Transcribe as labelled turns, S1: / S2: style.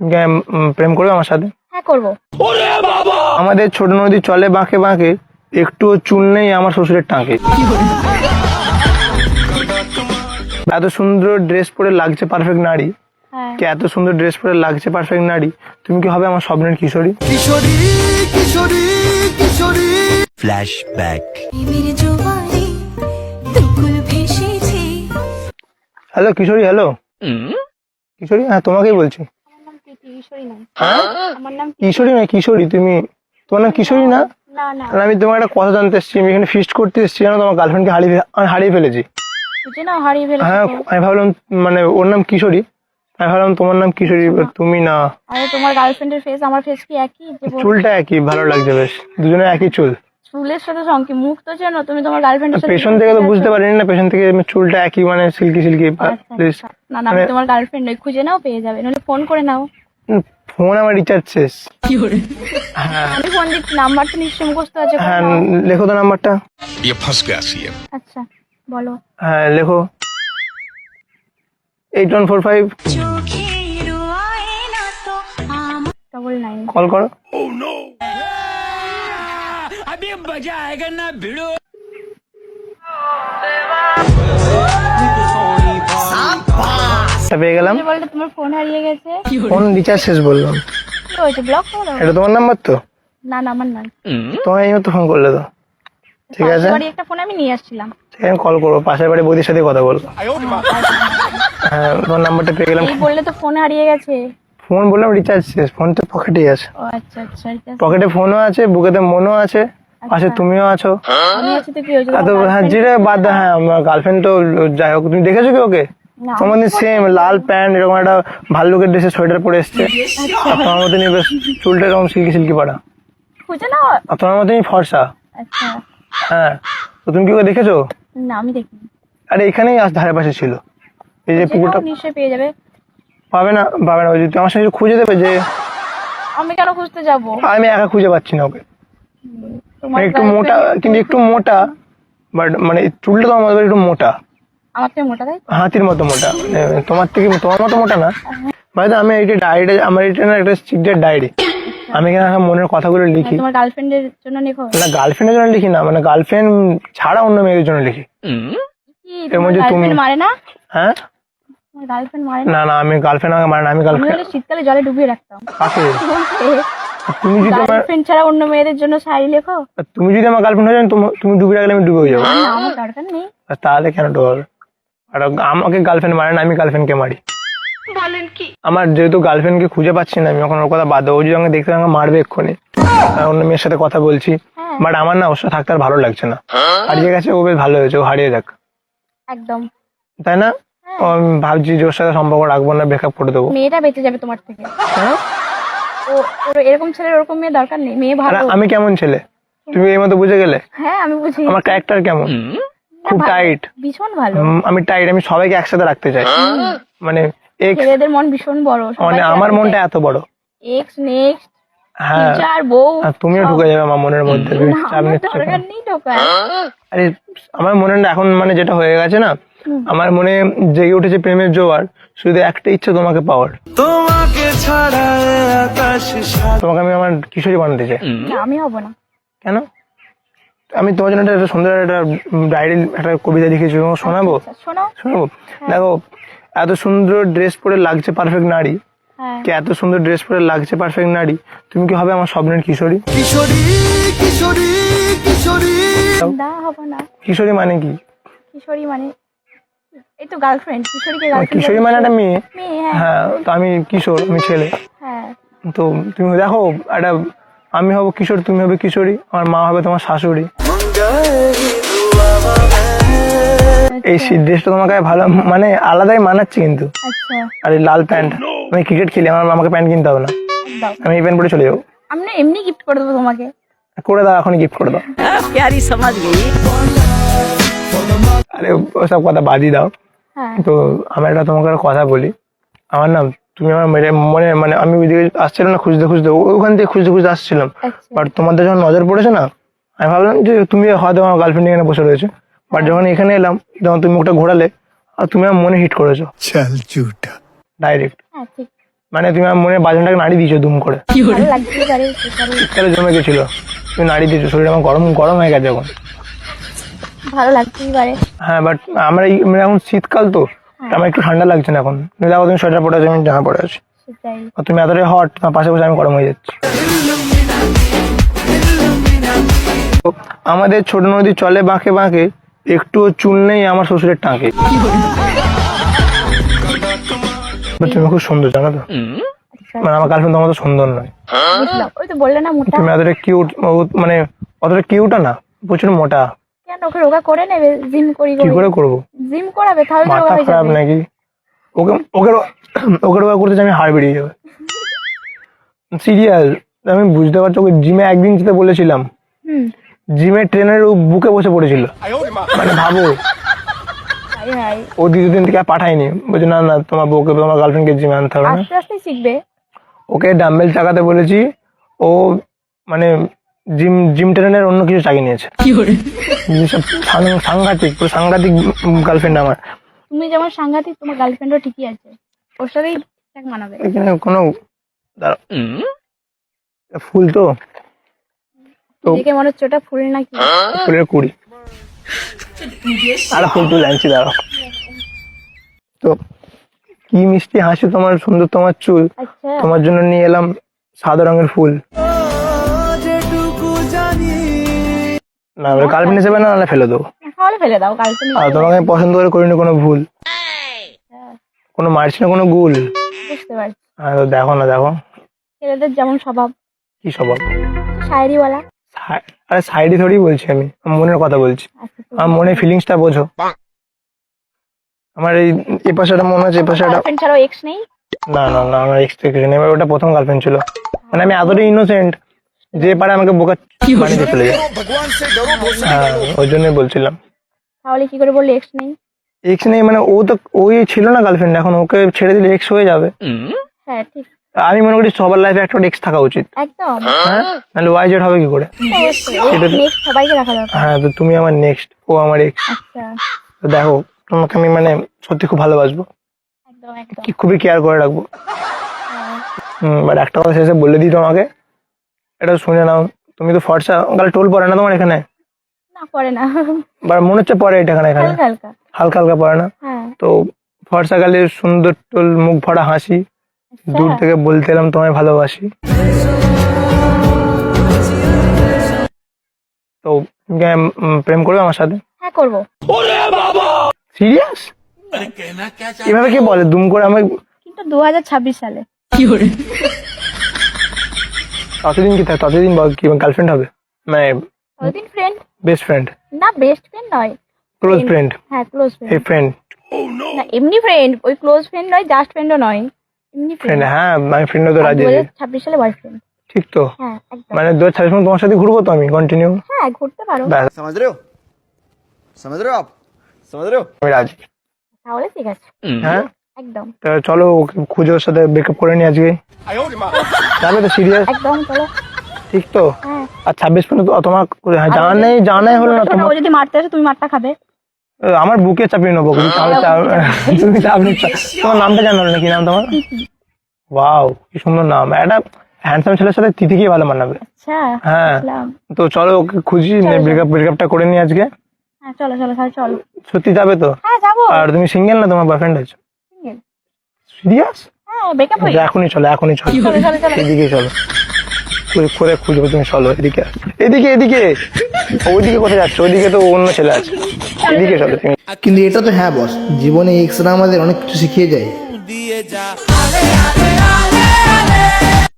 S1: তুমি প্রেম করবে আমার সাথে?
S2: হ্যাঁ করব।
S1: আমাদের ছোট নদী চলে বাঁকে বাঁকে একটু চুল নেই আমার শ্বশুরের টাঁকে। এত সুন্দর ড্রেস পরে লাগছে পারফেক্ট নারী।
S2: হ্যাঁ।
S1: কি এত সুন্দর ড্রেস পরে লাগছে পারফেক্ট নারী? তুমি কি হবে আমার স্বপ্নের কিশোরী?
S3: Kishori Kishori Kishori. Flashback
S1: hello Kishori hello Kishori হ্যাঁ তোমাকেই বলছি।
S2: নয়।
S1: হ্যাঁ?
S2: আমার নাম
S1: কিশোরী। নয় কিশোরী। তুমি? তোমার নাম কিশোরী না?
S2: না না
S1: আমি তোমার একটা কথা জানতে এসেছি আমি এখানে ফিস্ট করতে এসেছি জানো তোমার গার্লফ্রেন্ডকে হারিয়ে আমি হারিয়ে ফেলেছি।
S2: না হারিয়ে ফেলেছি
S1: হ্যাঁ আমি ভাবলাম মানে ওর নাম কিশোরী। আমি ভাবলাম তোমার নাম কিশোরী তুমি না।
S2: আরে তোমার গার্লফ্রেন্ডের ফেস আমার ফেস কি একই?
S1: চুলটা একই ভালো লাগছে বেশ। দুজনের একই চুল।
S2: চুলের সাথে সঙ্গে মুখ তো চেনো তুমি তোমার গার্লফ্রেন্ডের সাথে
S1: পেছন থেকে তো বুঝতে পারিনি না পেছন থেকে চুলটা একই মানে সিল্কি সিল্কি প্লিজ।
S2: না না আমি
S1: মানে-
S2: তোমার গার্লফ্রেন্ড নই খুঁজে নাও পেয়ে যাবে। নাহলে ফোন করে নাও।
S1: ফোন আমার রিচার্জ শেষ
S2: আমি ফোন দিচ্ছি নাম্বার তো নিশ্চয়ই মুখস্থ আছে করে
S1: হ্যাঁ
S2: নাও।
S1: লেখো তো নাম্বারটা
S4: ये फंस गया सीएम
S2: আচ্ছা বলো
S1: হ্যাঁ লেখো এইট ওয়ান ফোর ফাইভ
S3: চোখের আয়না তো আমার
S2: ডবল নাইন
S1: কল করো এটা পেয়ে গেলাম।
S2: বলতে তোমার ফোন হারিয়ে গেছে।
S1: ফোন রিচার্জ শেষ বললাম
S2: কি হয়েছে? ব্লক করে দাও।
S1: এটা তোমার নাম্বার তো?
S2: না না আমার নয়।
S1: তোমার এই মতো ফোন করলে তো। ঠিক আছে?
S2: বাড়ি একটা ফোন আমি নিয়ে আসছিলাম।
S1: ঠিক আছে কল করব। পাশের বাড়ি বৌদির সাথে কথা বলব। হ্যাঁ তোমার নাম্বারটা পেয়ে গেলাম।
S2: এই বললে তো ফোন হারিয়ে গেছে।
S1: ফোন বললাম রিচার্জ শেষ। ফোন তো পকেটেই আছে।
S2: আচ্ছা আচ্ছা আছে।
S1: পকেটে ফোনও আছে বুকেতে মনও আছে পাশে তুমিও আছো।
S2: আমি আছি তো কি হয়েছে?
S1: এত হ্যাঁ যেটা বাদ দাও, হ্যাঁ আমার গার্লফ্রেন্ড তো যাই হোক তুমি দেখেছ কি ওকে?
S2: না,
S1: তোমার সেম লাল প্যান্ট এরকম একটা ভাল্লুকের ড্রেসে সোয়েটার পরে এসছে। আর তোমার মতনই বেশ চুলটা এরকম সিল্কি সিল্কি পাড়া তোমার মতনই ফর্সা।
S2: আচ্ছা।
S1: হ্যাঁ। তো তুমি কি ওকে দেখেছ?
S2: না আমি দেখিনি।
S1: আরে এখানেই আজ ধারে পাশে ছিল। এই যে পুকুরটা
S2: নিশ্চয়ই পেয়ে যাবে।
S1: পাবে না পাবে না। ওই যে তুমি আমার সঙ্গে খুঁজে দেবে যে
S2: আমি কেন খুঁজতে যাব?
S1: আমি একা খুঁজে পাচ্ছি না ওকে। মানে একটু মোটা কিন্তু একটু মোটা বাট মানে চুলটা তো আমার একটু মোটা।
S2: আমার থেকে মোটা তাই
S1: হাতির মতো মোটা। মানে তোমার থেকে তোমার মতো মোটা না? ভাই আমি এইটা ডায়েরি আমার এটা না একটা সিক্রেট ডায়েরি আমি এখানে আমার মনের কথাগুলো লিখি।
S2: তোমার গার্লফ্রেন্ডের জন্য লেখো?
S1: না গার্লফ্রেন্ডের জন্য লিখি না মানে গার্লফ্রেন্ড ছাড়া অন্য মেয়েদের জন্য লিখি। এর মধ্যে তুমি-
S2: মারে না?
S1: হ্যাঁ?
S2: গার্লফ্রেন্ড মারে না?
S1: না আমি গার্লফ্রেন্ড আমাকে মানে না, আমি গার্লফ্রেন্ড
S2: শীতকালে জলে ডুবিয়ে রাখতাম।
S1: কাকে? তুমি যদি আমার
S2: গার্লফ্রেন্ড ছাড়া অন্য মেয়েদের জন্য শাড়ি লেখো?
S1: তুমি যদি আমার গার্লফ্রেন্ড হয়ে যান তুমি- ডুবে রাখলে আমি ডুবে যাব।
S2: না আমার দরকার নেই।
S1: তাহলে কেন ডোবাবে? আর আমাকে গার্লফ্রেন্ড মারে না আমি গার্লফ্রেন্ডকে মারি। বলেন কি? আমার যেহেতু গার্লফ্রেন্ডকে খুঁজে পাচ্ছি না আমি এখন ওর কথা বাদ দেবো। ও যদি আমাকে দেখতে আমাকে মারবে এক্ষুনি। আর অন্য মেয়ের সাথে কথা বলছি।
S2: হ্যাঁ।
S1: বাট আমার না ওর সাথে থাকতে আর ভালো লাগছে না। হারিয়ে গেছে ও বেশ ভালো হয়েছে ও হারিয়ে যাক।
S2: একদম।
S1: তাই না? ও আমি ভাবছি যে ওর সাথে সম্পর্ক রাখব না ব্রেকআপ করে দেবো।
S2: মেয়েটা বেঁচে যাবে তোমার থেকে।
S1: হ্যাঁ?
S2: ও এরকম ছেলে ওরকম মেয়ে দরকার নেই। মেয়ে ভালো।
S1: আমি কেমন ছেলে? তুমি এই মতো বুঝে গেলে?
S2: হ্যাঁ আমি বুঝি।
S1: আমার ক্যারেক্টার কেমন? খুব টাইট
S2: ভীষণ ভালো।
S1: আমি টাইট আমি সবাইকে একসাথে রাখতে চাই। মানে
S2: ছেলেদের মন ভীষণ বড়
S1: মানে আমার মনটা এত বড়।
S2: এক্স নেক্সট
S1: হ্যাঁ।
S2: বউ
S1: তুমিও ঢুকে যাবে আমার মনের মধ্যে?
S2: দরকার নেই ঢোকার।
S1: আরে আমার মনে না এখন মানে যেটা হয়ে গেছে না আমার মনে জেগে উঠেছে প্রেমের জোয়ার শুধু একটা ইচ্ছে তোমাকে পাওয়ার।
S5: তোমাকে ছাড়া
S1: তোমাকে আমি আমার কিশোরী বানাতে চাই।
S2: আমি হব না।
S1: কেন? আমি তোমার জন্য একটা সুন্দর একটা ডায়েরি একটা কবিতা লিখেছি। তোমাকে শোনাবো?
S2: আচ্ছা,
S1: শোনাবো? দেখো এত সুন্দর ড্রেস পরে লাগছে পারফেক্ট নারী।
S2: হ্যাঁ।
S1: কি এত সুন্দর ড্রেস পরে লাগছে পারফেক্ট নারী? তুমি কি হবে আমার স্বপ্নের কিশোরী?
S5: কিশোরী কিশোরী কিশোরী।
S2: না হব না।
S1: কিশোরী মানে কি?
S2: কিশোরী মানে এই তো গার্লফ্রেন্ড কিশোরীকে গার্লফ্রেন্ড
S1: কিশোরী মানে একটা মেয়ে?
S2: মেয়ে হ্যাঁ।
S1: হ্যাঁ তো আমি কিশোর আমি ছেলে।
S2: হ্যাঁ।
S1: তো তুমি দেখো একটা আমি হব কিশোর তুমি হবে কিশোরী আমার মা হবে তোমার শাশুড়ি। এই আচ্ছা। ড্রেসটা তোমাকে ভালো মানে আলাদাই মানাচ্ছে কিন্তু।
S2: আচ্ছা।
S1: আর লাল প্যান্ট আমি ক্রিকেট খেলি আমার মামাকে প্যান্ট কিনতে হবে না। আমি এই প্যান্ট পরে চলে যাব।
S2: আমি এমনি গিফট করে দেবো তোমাকে।
S1: করে দাও এখনই গিফট করে দাও।
S6: প্যারি সমাজ
S1: আরে ওসব কথা বাদই দাও।
S2: হ্যাঁ।
S1: তো আমি একটা তোমাকে কথা বলি। আমার নাম তুমি আমার মেরে মনে মানে আমি ওইদিকে আসছিলাম না খুঁজতে খুঁজতে ও- ওখান থেকে খুঁজতে খুঁজতে আসছিলাম।
S2: আচ্ছা।
S1: বাট তোমাদের যখন নজর পড়েছে না আমি ভাবলাম যে তুমি হয়তো আমার গার্লফ্রেন্ড এখানে বসে রয়েছে। বাট যখন এখানে এলাম যখন তুমি মুখটা ঘোরালে আর তুমি আমার মনে হিট করেছ।
S5: চল ঝুটা
S1: ডাইরেক্ট
S2: হ্যাঁ
S1: মানে তুমি আমার মনে বাজনটাকে নাড়ি দিয়েছ দুম করে। শীতকালে জমে গেছিল। তুমি নাড়ি দিয়েছ শরীর আমার গরম গরম হয়ে গেছে এখন।
S2: ভালো লাগতেই পারে
S1: হ্যাঁ বাট আমরা মানে এখন শীতকাল তো। আমার একটু ঠান্ডা লাগছে না এখন। তুমি দেখো তুমি সোয়েটার পরে আছো আমি জামা পরে আছি। আর তুমি এতটাই হট তোমার পাশে বসে আমি গরম হয়ে যাচ্ছি। তো আমাদের ছোট নদী চলে বাঁকে বাঁকে একটুও চুল নেই আমার শ্বশুরের টাঁকে। তুমি খুব সুন্দর জানো তো? মানে আমার গার্লফ্রেন্ড তোমার তো সুন্দর নয়।
S2: ওই তো বললে না মোটা।
S1: তুমি এতটা কিউট মানে অতটা কিউটা না প্রচুর মোটা।
S2: ওকে রোগা করে নেবে জিম করি
S1: কি করে। করব?
S2: জিম করাবে তাহলে রোগা হয়ে
S1: খারাপ
S2: যাবে।
S1: নাকি? ওকে ওকে ওকে রোগা করতে আমি হাড় বেরিয়ে যাবে। সিরিয়াস আমি বুঝতে পারছি ওকে জিমে একদিন যেতে বলেছিলাম। জিমে ট্রেনের বুকে বসে পড়েছিল। মানে ভাবো। ও দ্বিতীয় দিন থেকে আর পাঠায়নি। বলছে না না তোমার বউকে তোমার গার্লফ্রেন্ডকে জিমে আনতে হবে
S2: আস্তে আস্তে শিখবে।
S1: ওকে ডাম্বেল চাকাতে বলেছি। ও মানে জিম জিম ট্রেনের অন্য কিছু চাকিয়ে নিয়েছে। সাংঘাতিক পুরো সাংঘাতিক গার্লফ্রেন্ড আমার।
S2: তুমি যেমন সাংঘাতিক তোমার গার্লফ্রেন্ডও ঠিকই আছে। ওর সাথেই এক মানাবে।
S1: এখানে কোনো ফুল তো। তো
S2: দেখে মনে হচ্ছে ওটা ফুল নাকি।
S1: ফুলের কুড়ি। আর ফুল তুলে আনছি দাঁড়াও। তো কি মিষ্টি হাসি তোমার সুন্দর তোমার চুল।
S2: আচ্ছা।
S1: তোমার জন্য নিয়ে এলাম সাদা রঙের ফুল। না গার্লফ্রেন্ড হিসেবে না নাহলে ফেলে দেবো।
S2: তাহলে ফেলে দাও গার্লফ্রেন্ড
S1: আর তোমাকে আমি পছন্দ করে করিনি কোনো ভুল। কোনো মারছি না কোনো গুল।
S2: বুঝতে পারছি।
S1: হ্যাঁ তো দেখো না দেখো।
S2: ছেলেদের যেমন স্বভাব।
S1: কি স্বভাব?
S2: শায়েরিওয়ালা
S1: সা- আরে সাইডে ধরেই বলছি আমি মনের কথা বলছি।
S2: আচ্ছা
S1: আমার মনে ফিলিংসটা বোঝো। আমার এই এ পাশে একটা মনে হচ্ছে এ পাশে একটা
S2: গার্লফ্রেন্ড ছাড়াও এক্স নেই?
S1: না না না আমার এক্সপেকটেশন এবার ওটা প্রথম গার্লফ্রেন্ড ছিল। মানে আমি এতটাই ইনোসেন্ট যে পারে আমাকে বোকা বানিয়ে চলে যায়। হ্যাঁ ওই জন্যই বলছিলাম।
S2: তাহলে কি করে বললে এক্স নেই?
S1: এক্স নেই মানে ও তো ওই ছিল না গার্লফ্রেন্ড এখন ওকে ছেড়ে দিলে এক্স হয়ে যাবে।
S2: হ্যাঁ ঠিক।
S1: আমি মনে করি সবার লাইফে একটা এক্স থাকা উচিত।
S2: একদম।
S1: হ্যাঁ? নাহলে ওয়াই জেড হবে কি করে?
S2: নেক্সট সবাইকে রাখা দরকার।
S1: হ্যাঁ তো তুমি আমার নেক্সট ও আমার এক্স
S2: আচ্ছা।
S1: তো দেখো তোমাকে আমি মানে সত্যি খুব ভালোবাসবো।
S2: একদম একদম।
S1: খুবই কেয়ার করে রাখব।
S2: হ্যাঁ।
S1: হুম বাট একটা কথা শেষে বলে দিই তোমাকে এটা শুনে নাও। তুমি তো ফর্সা গালে টোল পড়ে না তোমার এখানে?
S2: না করে না।
S1: বা মনে হচ্ছে পরে এটা এখানে। এখানে
S2: হালকা হালকা।
S1: হালকা হালকা পড়ে না?
S2: হ্যাঁ।
S1: তো ফর্সা গালে সুন্দর টোল মুখ ভরা হাসি। দূর
S2: আচ্ছা।
S1: থেকে বলতে এলাম তোমায় ভালোবাসি। তো প্রেম করবে আমার সাথে?
S2: হ্যাঁ করব।
S1: সিরিয়াস? এভাবে কি বলে? দুম করে আমি
S2: কিন্তু দু হাজার ছাব্বিশ সালে। আচ্ছা।
S1: ততদিন কি থাকে ততদিন কি গার্লফ্রেন্ড হবে? মানে
S2: ততদিন ফ্রেন্ড
S1: বেস্ট ফ্রেন্ড
S2: না বেস্ট ফ্রেন্ড নয়।
S1: ক্লোজ ফ্রেন্ড
S2: হ্যাঁ ক্লোজ ফ্রেন্ড
S1: এই ফ্রেন্ড
S2: না এমনি ফ্রেন্ড ওই ক্লোজ ফ্রেন্ড নয় জাস্ট ফ্রেন্ডও নয়। এমনি
S1: ফ্রেন্ড হ্যাঁ মানে ফ্রেন্ডও তো রাজি।
S2: 26 সালে বয়ফ্রেন্ড
S1: ঠিক তো।
S2: মানে একদম।
S1: মানে 2026 তোমার সাথে ঘুরবো তো আমি কন্টিনিউ
S2: হ্যাঁ ঘুরতে পারো।
S7: সমাজ রে সমাজ রে সমাজ
S1: রে রাজি।
S2: তাহলে ঠিক আছে।
S1: হ্যাঁ?
S2: একদম।
S1: তো চলো ওকে খুঁজে ওর সাথে ব্রেকআপ করে নি আজকে। যাবে তো সিরিয়াস
S2: একদম চলো।
S1: ঠিক তো?
S2: হ্যাঁ।
S1: আর ছাব্বিশ পর্যন্ত তোমার হ্যাঁ, জানা নেই জানাই হলো না তোমার।
S2: যদি মারতে আসে তুমি মারটা খাবে।
S1: আমার বুকে চাপিয়ে নেব। তুমি তোমার নামটা জানো না কি নাম তোমার? ওয়াও কি সুন্দর নাম। একটা হ্যান্ডসাম ছেলের সাথে তিথিকেই ভালো মানাবে।
S2: আচ্ছা
S1: হ্যাঁ। তো চলো ওকে খুঁজি ব্রেকআপ ব্রেকআপটা করে নি আজকে।
S2: হ্যাঁ চলো চলো চলো।
S1: সত্যি যাবে তো?
S2: হ্যাঁ
S1: আর তুমি সিঙ্গেল না তোমার বয়ফ্রেন্ড আছে। সিরিয়াস
S2: হ্যাঁ
S1: এখনই চলো এখনই
S2: চলো।
S1: এদিকে চলো। করে- করে খুঁজবো তুমি চলো এদিকে। এদিকে এদিকে। ওইদিকে কোথায় যাচ্ছে? ওইদিকে তো অন্য ছেলে আছে। এদিকে চলো তুমি।
S6: কিন্তু এটা তো হ্যাঁ বস জীবনে এক্সরা আমাদের অনেক কিছু শিখিয়ে যায়।
S5: দিয়ে যা।